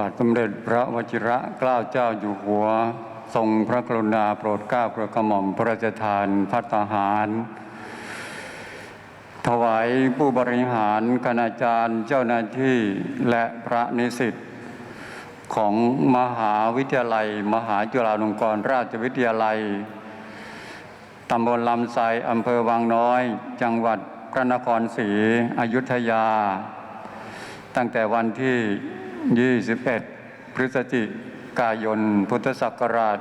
บาทสมเด็จพระวชิระเกล้าเจ้าอยู่หัว ทรงพระกรุณาโปรดเกล้าโปรดกระหม่อมพระราชทานพัฒหาร ถวายผู้บริหารคณาจารย์เจ้าหน้าที่และพระนิสิตของมหาวิทยาลัย มหาจุฬาลงกรณราชวิทยาลัยตำบลลำไทรอำเภอวังน้อย จังหวัดพระนครศรีอยุธยา ตั้งแต่วันที่ 21 พฤศจิกายน พุทธศักราช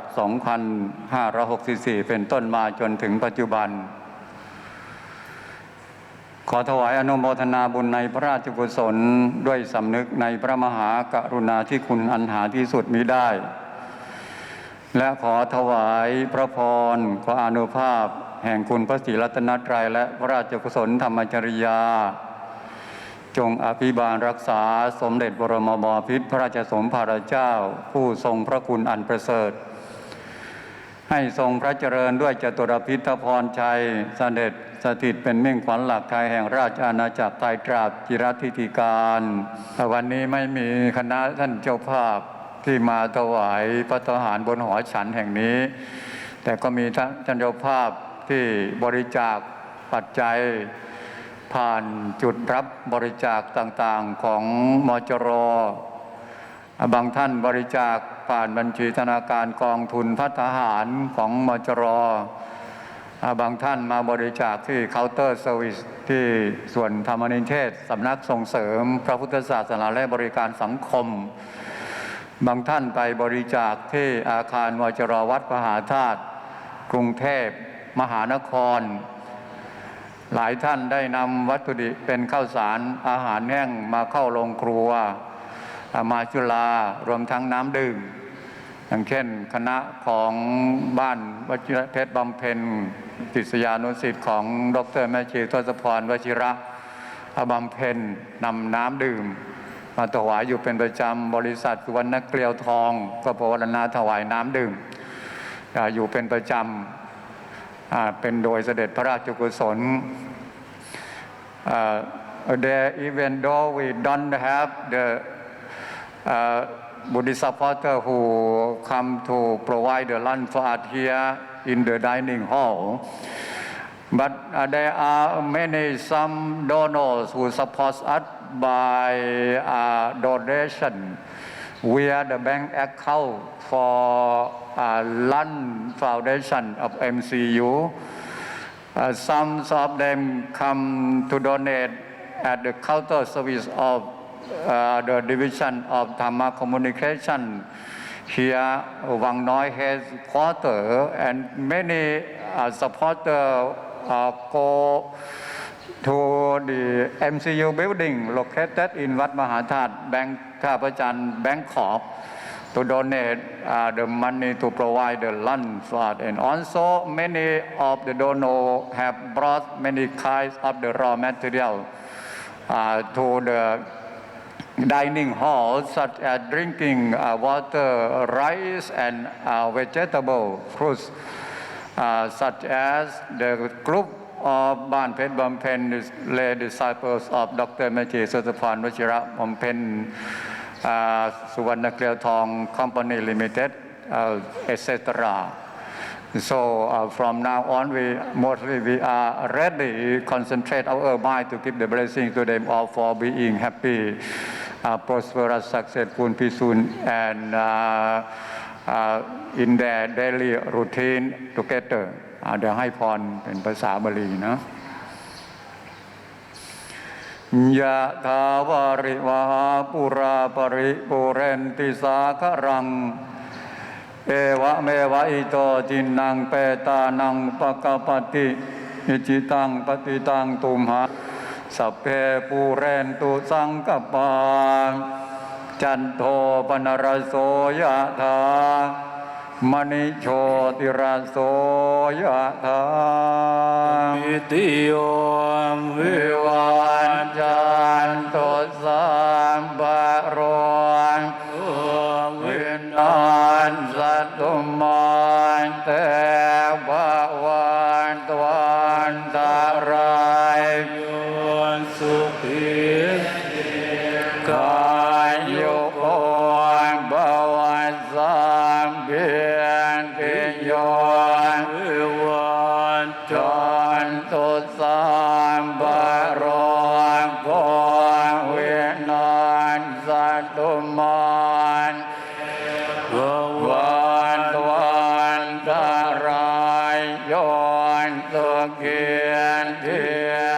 2564 เป็นต้นมาจนถึงปัจจุบัน ขอถวายอนุโมทนาบุญในพระราชกุศลด้วยสำนึกในพระมหากรุณาธิคุณอันหาที่สุดมิได้ และขอถวายพระพรขออนุภาพ แห่งคุณพระศรีรัตนตรัยและพระราชกุศลธรรมจริยา จงอภิบาลรักษาสมเด็จบรมบพิตรพระราชสมภารเจ้า ผู้ทรงพระคุณอันประเสริฐ ให้ทรงพระเจริญด้วยจตุรพิธพรชัยเสด็จสถิตเป็นมิ่งขวัญหลักไทยแห่งราชอาณาจักรไทยตราบจิรัติธิการแต่วันนี้ไม่มีคณะท่านเจ้าภาพที่มาถวายพระทหารบนหอฉันแห่งนี้ แต่ก็มีท่านท่านเจ้าภาพที่บริจาคปัจจัย ผ่านจุดรับบริจาคต่างๆของมจรบางท่านบริจาคผ่านบัญชีธนาคารกองทุนพัฒหารของมจรบางท่านมาบริจาคที่เคาน์เตอร์เซอร์วิสที่ส่วนธรรมนิเทศสำนักส่งเสริม พระพุทธศาสนาและบริการสังคม บางท่านไปบริจาคที่อาคารมจรวัดมหาธาตุกรุงเทพมหานคร หลายท่านได้นำวัตถุดิบเป็นข้าวสารอาหารแห้งมาเข้าโรงครัว มาจุฬารวมทั้งน้ำดื่ม อย่างเช่นคณะของบ้านวชิระเพชรบำเพ็ญติสยานุสิทธิ์ของดรแม่ชีทศพรวชิระบำเพ็ญนำน้ำดื่ม มาถวายอยู่เป็นประจำบริษัทสุวรรณเกลียวทอง ก็ภาวนาถวายน้ำดื่มอยู่เป็นประจำ เป็นโดยเสด็จพระราชกุศล uh, there, even though we don't have the uh, Buddhist supporter who come to provide the lunch for us here in the dining hall, but uh, there are many some donors who support us by uh, donation via the bank account for uh, Lund Foundation of MCU. Uh, some of them come to donate at the counter service of uh, the division of Dhamma communication here, Wang Noi headquarter, and many uh, supporters uh, go to the MCU building located in Wat Mahathat, Bank, Kapajan, Bangkok. To donate uh, the money to provide the lunch and also many of the donors have brought many kinds of the raw material uh, to the dining hall such as drinking uh, water, rice and uh, vegetable fruits uh, such as the group of บ้านเพชรบำเพ็ญ lay disciples of Dr. Meiji Sotapan Vachira บำเพ็ญสุวรรณเกลียวทอง Company Limited uh, etc. So uh, from now on, we mostly we are ready concentrate our mind to give the blessing to them all for being happy, uh, prosperous, successful, peaceful, and uh, uh, in their daily routine together. อาเดี๋ยวให้พรเป็นภาษาบาลีนะยะถาวาริวาปุราปริปุเรนติสาครัง เอวะเมวะอิโตจินังเปตานังปะกปติอิจิตังปฏิตังตุมหาสัพเพปูเรนตุสังกปาจันโทปนรโสยะถา มณิโชติราโสยะถามิติโยมวิวันจันตุสัมปะโรนมวินันสัตตุมันเต yon the gen